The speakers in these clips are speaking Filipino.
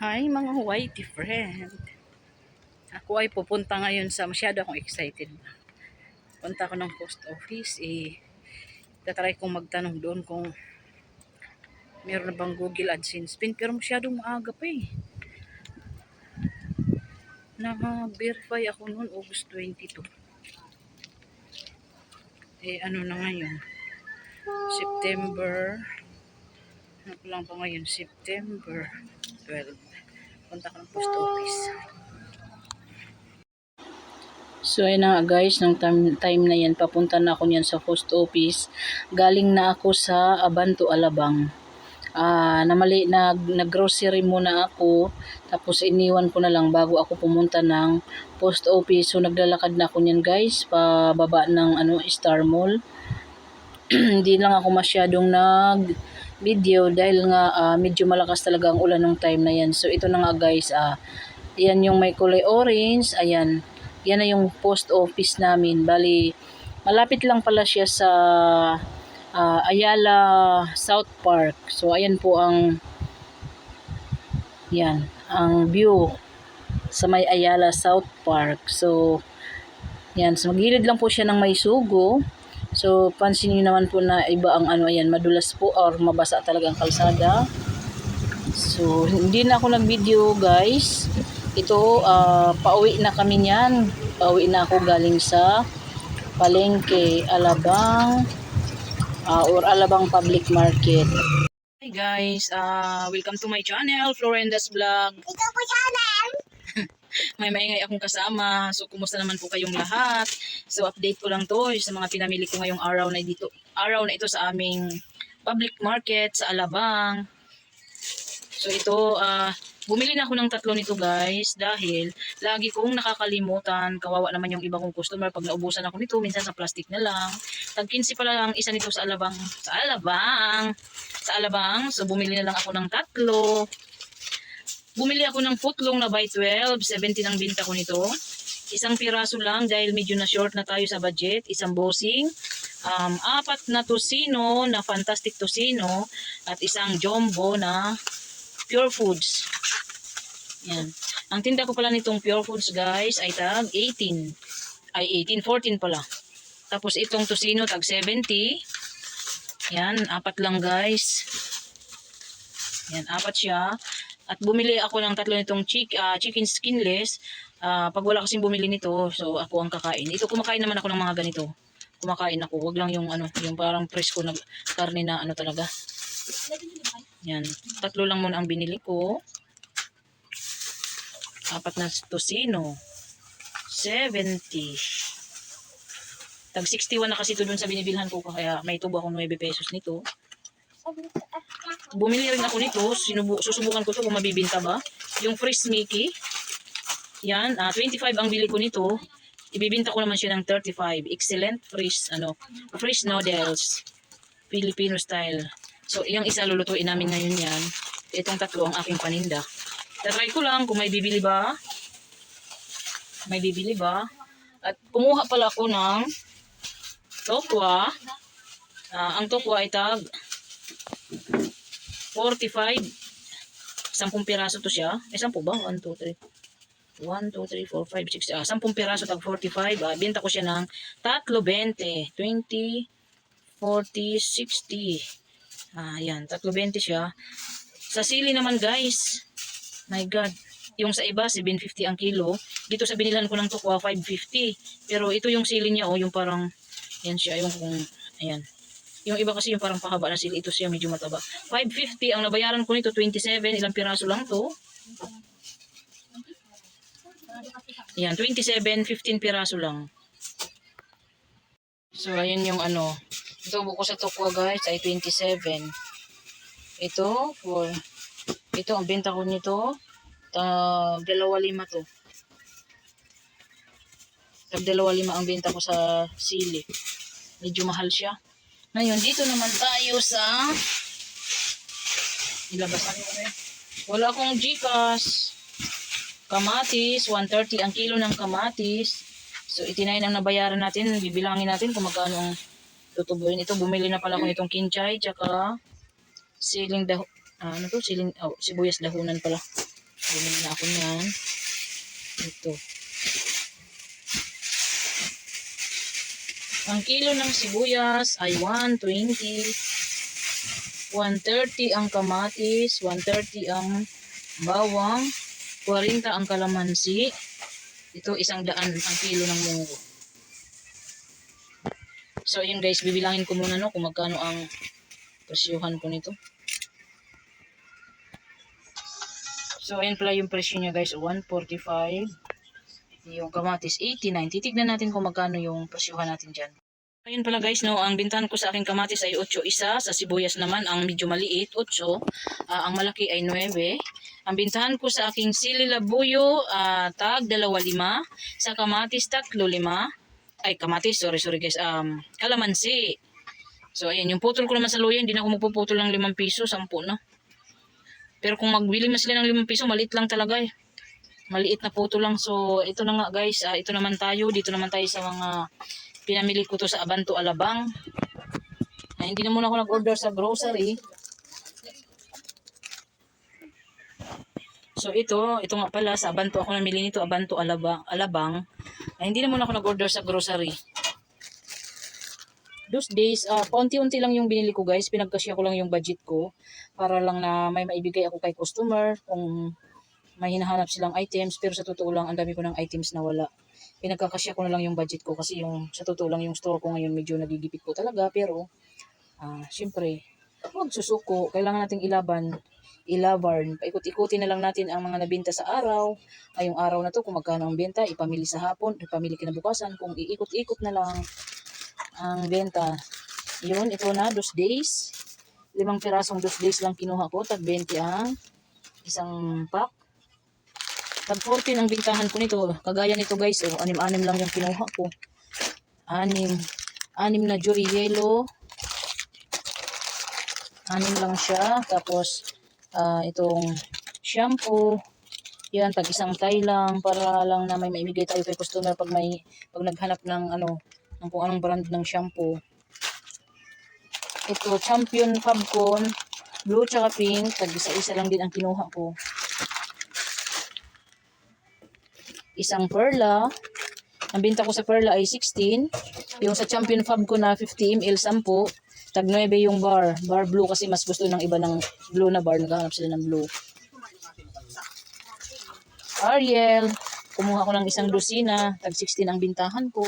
Hi mga whitey friend. Ako ay pupunta ngayon sa masyado akong excited. Punta ako ng post office eh tatry kong magtanong doon kung meron na bang Google AdSense pin pero masyadong maaga pa eh. Na-verify ako noon August 22. Eh ano na ngayon? September ano lang pa ngayon? September 12. Punta ko ng post office. So ayun na guys, nung time, time na yan, papunta na ako niyan sa post office. Galing na ako sa Abanto, Alabang. Ah, namali nag naggrocery muna ako tapos iniwan ko na lang bago ako pumunta ng post office. So naglalakad na ako niyan guys, pababa ng ano Star Mall. Hindi lang ako masyadong nag video dahil nga ah, medyo malakas talaga ang ulan nung time na yan. So ito na nga guys, ah, yan yung may kulay orange, ayan. Yan na yung post office namin. Bali, malapit lang pala siya sa ah, Ayala South Park. So ayan po ang yan, ang view sa may Ayala South Park. So yan, so magilid lang po siya ng may sugo. So pansin niyo naman po na iba ang ano ayan, madulas po or mabasa talaga ang kalsada. So hindi na ako nag-video guys. Ito ah, pauwi na kami niyan. Pauwi na ako galing sa Palengke, Alabang ah, or Alabang Public Market. Hi guys, ah welcome to my channel, Florenda's Vlog. Ito po channel. May maingay akong kasama. So, kumusta naman po kayong lahat? So, update ko lang to sa mga pinamili ko ngayong araw na dito. Araw na ito sa aming public market sa Alabang. So, ito, ah, bumili na ako ng tatlo nito guys dahil lagi kong nakakalimutan. Kawawa naman yung iba kong customer pag naubusan ako nito. Minsan sa plastic na lang. Tag 15 pala ang isa nito sa Alabang. Sa Alabang! Sa Alabang. So, bumili na lang ako ng tatlo. Bumili ako ng footlong na by 12. 70 ang binta ko nito. Isang piraso lang dahil medyo na short na tayo sa budget. Isang bossing. Um, apat na tosino na fantastic tosino. At isang jumbo na pure foods. Yan. Ang tinda ko pala nitong pure foods guys ay tag 18. Ay 18, 14 pala. Tapos itong tosino tag 70. Yan, apat lang guys. Yan, apat siya. At bumili ako ng tatlo nitong chick, ah, chicken skinless. Ah, pag wala kasing bumili nito, so ako ang kakain. Ito kumakain naman ako ng mga ganito. Kumakain ako. Wag lang yung ano, yung parang presko na karne na ano talaga. Yan. Tatlo lang muna ang binili ko. Apat na tosino. 70. Tag 61 na kasi ito dun sa binibilhan ko kaya may tubo ako 9 pesos nito. Bumili rin ako nito. Sinubu susubukan ko to kung mabibinta ba. Yung fresh Mickey. Yan. ah 25 ang bili ko nito. Ibibinta ko naman siya ng 35. Excellent fresh, ano, fresh noodles. Filipino style. So, yung isa lulutuin namin ngayon yan. Itong tatlo ang aking paninda. Tatry ko lang kung may bibili ba. May bibili ba. At kumuha pala ako ng tokwa. Ah, ang tokwa ay tag 45. 10 piraso to siya. Eh, 10 ba? 1, 2, 3. 1, 2, 3, 4, 5, 6. Ah, 10 piraso tag 45. Ah, binta ko siya ng 3.20. 20, 40, 60. Ah, yan. 3.20 siya. Sa sili naman, guys. My God. Yung sa iba, 750 ang kilo. Dito sa binilan ko ng tukwa, 550. Pero ito yung sili niya, oh, yung parang, yan siya, yung kung, ayan. Yung iba kasi yung parang pahaba na sili, ito siya medyo mataba. 550 ang nabayaran ko nito, 27, ilang piraso lang to. Ayan, 27, 15 piraso lang. So, ayan yung ano. Ito, buko sa tokwa guys, ay 27. Ito, for, ito, ang benta ko nito, tag dalawa lima to. Tag dalawa lima ang benta ko sa sili. Medyo mahal siya. Ngayon, dito naman tayo sa ilabas natin ko yun. Wala akong Gcash. Kamatis, 130 ang kilo ng kamatis. So, itinayin ang nabayaran natin. Bibilangin natin kung magkano ang tutubuin. Ito, bumili na pala ako nitong kinchay, tsaka siling daho, ah, ano to, siling, oh, sibuyas dahunan pala. Bumili na ako niyan. Ito. Ang kilo ng sibuyas ay 120. 130 ang kamatis, 130 ang bawang, 40 ang kalamansi. Ito isang daan ang kilo ng munggo. So yun guys, bibilangin ko muna no kung magkano ang presyuhan ko nito. So ayan pala yung presyo niya guys, 145. Yung kamatis 89. Titignan natin kung magkano yung presyuhan natin dyan. Ayun pala guys, no, ang bintahan ko sa aking kamatis ay 8 isa, sa sibuyas naman ang medyo maliit, 8, Ah, ang malaki ay 9. Ang bintahan ko sa aking sili labuyo, ah, tag 2.5, sa kamatis tag 5. Ay, kamatis, sorry, sorry guys, um, kalamansi. So ayan, yung putol ko naman sa luya, hindi na ako magpuputol ng 5 piso, 10 na. Pero kung magbili man sila ng 5 piso, maliit lang talaga eh. Maliit na putol lang. So ito na nga guys, ah, ito naman tayo, dito naman tayo sa mga pinamili ko to sa Abanto Alabang. Ay, hindi na muna ako nag-order sa grocery. So ito, ito nga pala, sa Abanto ako namili nito, Abanto Alabang. Alabang. Ay, hindi na muna ako nag-order sa grocery. Those days, uh, paunti-unti lang yung binili ko guys. Pinagkasya ko lang yung budget ko para lang na may maibigay ako kay customer kung may hinahanap silang items. Pero sa totoo lang, ang dami ko ng items na wala. Pinagkakasya ko na lang yung budget ko kasi yung sa totoo lang yung store ko ngayon medyo nagigipit po talaga pero ah syempre huwag susuko kailangan nating ilaban ilabarn. Paikot-ikutin na lang natin ang mga nabenta sa araw. Ay yung araw na to kung magkano ang benta ipamili sa hapon ipamili kinabukasan kung iikot-ikot na lang ang benta. Yun ito na dos days. Limang pirasong dos days lang kinuha ko tag 20 ang isang pack Tag 14 ang bintahan ko nito. Kagaya nito guys, oh, anim-anim lang yung kinuha ko. Anim. Anim na Joy Yellow. Anim lang siya. Tapos, ah, itong shampoo. Yan, tag isang tay lang para lang na may maibigay tayo kay customer pag may pag naghanap ng ano ng kung anong brand ng shampoo. Ito, Champion Fabcon. Blue tsaka pink. Tag isa-isa lang din ang kinuha ko. Isang perla. Ang binta ko sa perla ay 16. Yung sa champion fab ko na 50 ml 10. Tag 9 yung bar. Bar blue kasi mas gusto ng iba ng blue na bar. Naghahanap sila ng blue. Ariel. Kumuha ko ng isang dosina. Tag 16 ang bintahan ko.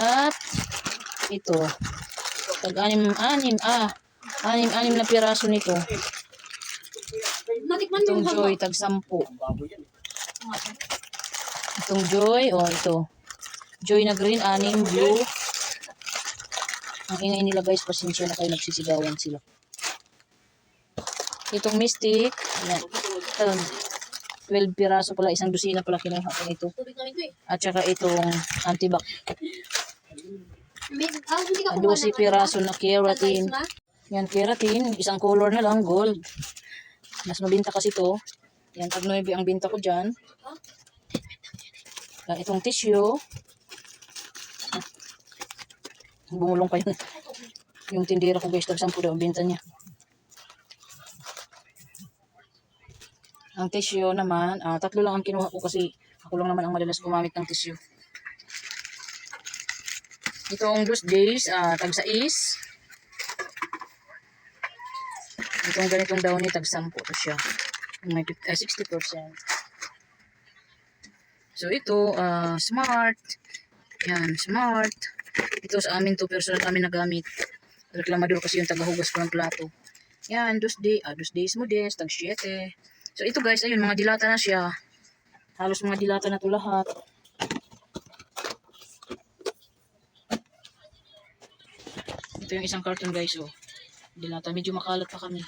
At ito. Tag anim, anim, ah. Anim, anim na piraso nito. Natikman mo Itong yung Joy, tag sampu. Itong Joy, oh ito. Joy na green, anim, blue. Ang ingay nila guys, pasensya na kayo nagsisigawan sila. Itong Mystic, yan. Ito, 12 piraso pala, isang dosina pala kinuha ko nito. tubig namin ko eh. At saka itong antibac, May, ah, hindi ka 12 piraso na keratin. na? Yan, keratin, isang color na lang, gold. Mas mabinta kasi to. Yan, tag 9 ang binta ko dyan. Ah, itong tissue. Bumulong pa yun. Yung tindera ko guys, tag 10 daw ang binta niya. Ang tissue naman, ah, tatlo lang ang kinuha ko kasi ako lang naman ang madalas gumamit ng tissue. Itong those days, ah, tag 6. Itong ganitong daw ni tag 10 to siya. May 50, ah, 60%. So ito, ah, smart. Yan, smart. Ito sa amin to, personal namin nagamit. Reklamador kasi yung tagahugas ko ng plato. Yan, dos day, ah, dos days mo des, tag 7. So ito guys, ayun, mga dilata na siya. Halos mga dilata na to lahat. Ito yung isang carton guys, oh. Dilata, medyo makalat pa kami.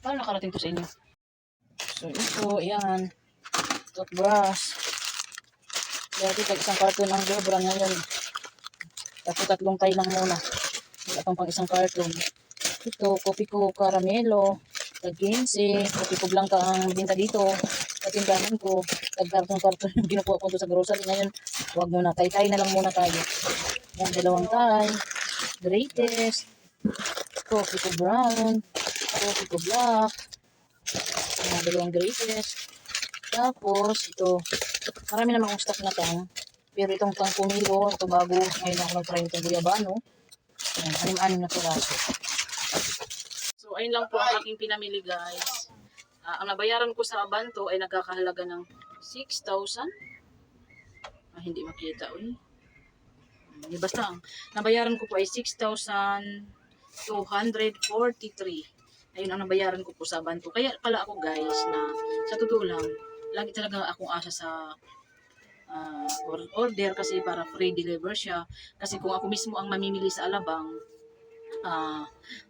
Paano nakarating to sa inyo? So ito, ayan. Toothbrush. Dati tag isang carton ang dobra ngayon. Tapos tatlong tay lang muna. Wala pang pang isang carton. Ito, kopi ko caramelo. Tag 15. Kopi ko blanca ang binta dito. Sa tindahan ko. Tag carton-carton yung ginukuha ko sa grocery. Ngayon, huwag muna. Tay-tay na lang muna tayo. Yan, dalawang tay. Greatest. Coffee ko brown. coffee ko black. Mga dalawang braces. Tapos, ito. Marami naman akong stock na tang. Pero itong tang pumilo, ito bago. Ngayon ako nag-try itong guyabano. Ayan, anim-anim na piraso. So, ayun lang po ang aking pinamili, guys. Ah, ang nabayaran ko sa Abanto ay nagkakahalaga ng 6,000. Ah, hindi makita, uy. Basta, ang nabayaran ko po ay 6,243. Ayun ang nabayaran ko po sa Abanto. Kaya pala ako, guys, na sa totoo lang, lagi talaga akong asa sa or- order kasi para free deliver siya. Kasi kung ako mismo ang mamimili sa Alabang, ah,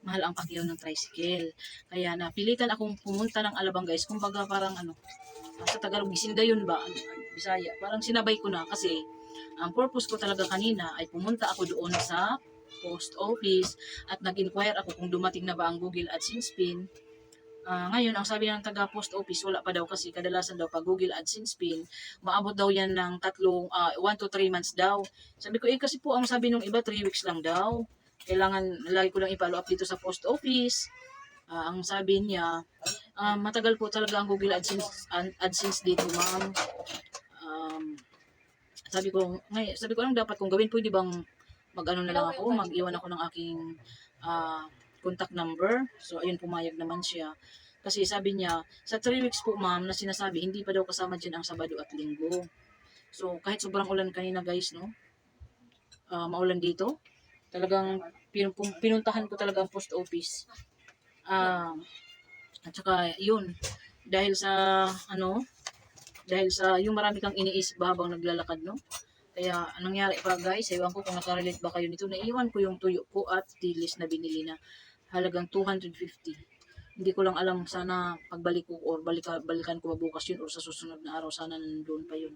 mahal ang pakyaw ng tricycle. Kaya napilitan akong pumunta ng Alabang guys. Kumbaga parang ano, sa Tagalog, gisinda yun ba? Ano, Bisaya. Parang sinabay ko na kasi ang purpose ko talaga kanina ay pumunta ako doon sa post office at nag-inquire ako kung dumating na ba ang Google AdSense pin. Ah, ngayon, ang sabi ng taga post office, wala pa daw kasi kadalasan daw pag Google AdSense pin, maabot daw yan ng tatlong, 1 to 3 months daw. Sabi ko, eh kasi po ang sabi nung iba, 3 weeks lang daw. Kailangan, lagi ko lang i-follow up dito sa post office. Ah, ang sabi niya, ah, matagal po talaga ang Google AdSense, Ad- AdSense dito, ma'am. Um, sabi ko, ngay, sabi ko, anong dapat kong gawin? Pwede bang mag-ano na lang ako, mag-iwan ako ng aking ah, contact number. So, ayun, pumayag naman siya. Kasi sabi niya, sa 3 weeks po ma'am na sinasabi, hindi pa daw kasama dyan ang Sabado at Linggo. So, kahit sobrang ulan kanina guys, no? Ah, maulan dito. Talagang pin- pinuntahan ko talaga ang post office. Ah, at saka, yun, dahil sa, ano, dahil sa, yung marami kang iniisip ba habang naglalakad, no? Kaya, anong nangyari pa guys, ewan ko kung nakarelate ba kayo nito, naiwan ko yung tuyo ko at tilis na binili na halagang 250. Hindi ko lang alam, sana pagbalik ko or balika, balikan ko bukas yun or sa susunod na araw, sana nandun pa yun.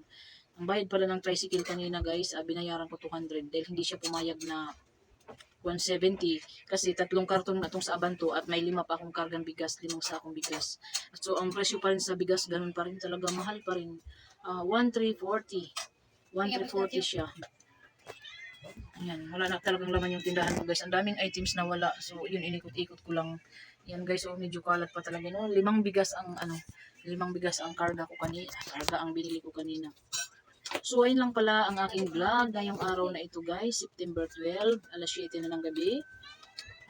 Ang bayad pala ng tricycle kanina guys, ah, binayaran ko 200 dahil hindi siya pumayag na 170 kasi tatlong karton na itong sa Abanto at may lima pa akong kargang bigas, limang sakong bigas. So ang presyo pa rin sa bigas, ganun pa rin talaga, mahal pa rin. Ah, 1,340. 1,340 siya. Ayan, wala na talagang laman yung tindahan ko guys. Ang daming items na wala. So yun, inikot-ikot ko lang. Yan guys, so medyo kalat pa talaga. No? Limang bigas ang ano, limang bigas ang karga ko kanina. Karga ang binili ko kanina. So, ayun lang pala ang aking vlog ngayong araw na ito guys, September 12, alas 7 na ng gabi.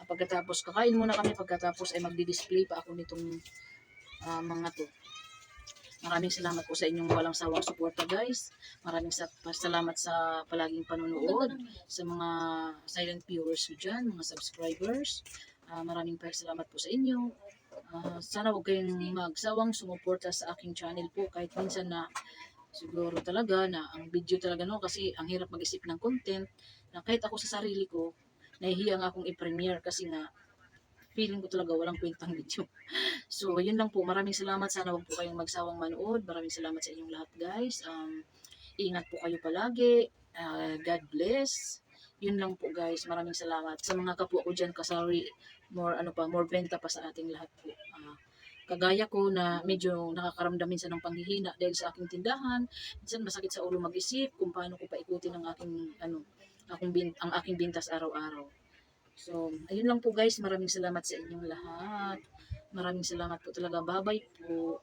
Pagkatapos, kakain muna kami pagkatapos ay magdi-display pa ako nitong ah, mga to. Maraming salamat po sa inyong walang sawang suporta guys. Maraming salamat sa palaging panonood, sa mga silent viewers ko dyan, mga subscribers. Ah, maraming salamat po sa inyo. Ah, sana huwag kayong magsawang sumuporta sa aking channel po kahit minsan na siguro talaga na ang video talaga no kasi ang hirap mag-isip ng content na kahit ako sa sarili ko nahihiya akong i-premiere kasi nga feeling ko talaga walang kwentang video. So, yun lang po. Maraming salamat. Sana wag po kayong magsawang manood. Maraming salamat sa inyong lahat, guys. Um, ingat po kayo palagi. Ah, God bless. Yun lang po, guys. Maraming salamat. Sa mga kapwa ko dyan, kasari, more, ano pa, more benta pa sa ating lahat po. Ah, kagaya ko na medyo nakakaramdam minsan ng panghihina dahil sa aking tindahan. Minsan masakit sa ulo mag-isip kung paano ko paikutin ang aking ano, aking bin, ang aking bintas araw-araw. So, ayun lang po guys. Maraming salamat sa inyong lahat. Maraming salamat po talaga. Bye-bye po.